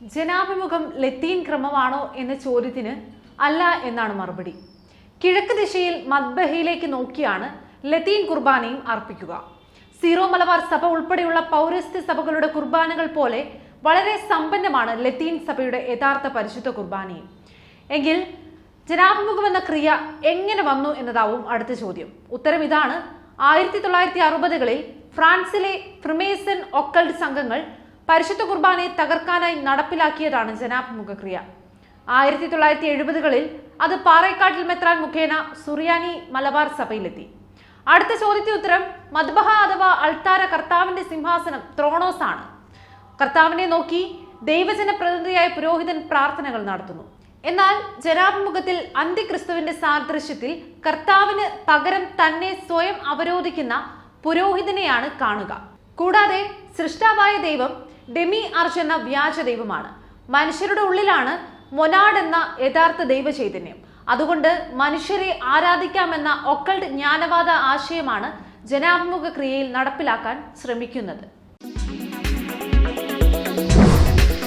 ജനാഭിമുഖം ലത്തീൻ ക്രമമാണോ എന്ന ചോദ്യത്തിന് അല്ല എന്നാണ് മറുപടി. കിഴക്ക് ദിശയിൽ മദ്ബഹയിലേക്ക് നോക്കിയാണ് ലത്തീൻ കുർബാനയും അർപ്പിക്കുക. സീറോ മലബാർ സഭ ഉൾപ്പെടെയുള്ള പൗരസ്ത്യ സഭകളുടെ കുർബാനകൾ പോലെ വളരെ സമ്പന്നമാണ് ലത്തീൻ സഭയുടെ യഥാർത്ഥ പരിശുദ്ധ കുർബാനയും. എങ്കിൽ ജനാഭിമുഖം എന്ന ക്രിയ എങ്ങനെ വന്നു എന്നതാവും അടുത്ത ചോദ്യം. ഉത്തരം ഇതാണ്. ആയിരത്തി തൊള്ളായിരത്തി അറുപതുകളിൽ ഫ്രാൻസിലെ ഫ്രിമേസൺ ഒക്കൾഡ് സംഘങ്ങൾ പരിശുദ്ധ കുർബാനയെ തകർക്കാനായി നടപ്പിലാക്കിയതാണ് ജനാഭിമുഖക്രിയ. ആയിരത്തി തൊള്ളായിരത്തി എഴുപതുകളിൽ അത് പാറേക്കാട്ടിൽ മെത്രാൻ മുഖേന സുറിയാനി മലബാർ സഭയിലെത്തി. അടുത്ത ചോദ്യത്തിന് മദ്ബഹ അഥവാ അൾത്താര കർത്താവിന്റെ സിംഹാസനം ത്രോണോസ് ആണ്. കർത്താവിനെ നോക്കി ദൈവജന പ്രതിനിധിയായ പുരോഹിതൻ പ്രാർത്ഥനകൾ നടത്തുന്നു. എന്നാൽ ജനാഭിമുഖത്തിൽ അന്ത്യക്രിസ്തുവിന്റെ സാദൃശ്യത്തിൽ കർത്താവിന് പകരം തന്നെ സ്വയം അവരോധിക്കുന്ന പുരോഹിതനെയാണ് കാണുക. കൂടാതെ സൃഷ്ടാവായ ദൈവം ഡെമി അർജ് എന്ന വ്യാജ ദൈവമാണ്. മനുഷ്യരുടെ ഉള്ളിലാണ് മൊനാഡ് എന്ന യഥാർത്ഥ ദൈവ ചൈതന്യം അതുകൊണ്ട് മനുഷ്യരെ ആരാധിക്കാമെന്ന ഒക്കൾട്ട് ജ്ഞാനവാദ ആശയമാണ് ജനാഭിമുഖ ക്രിയയിൽ നടപ്പിലാക്കാൻ ശ്രമിക്കുന്നത്.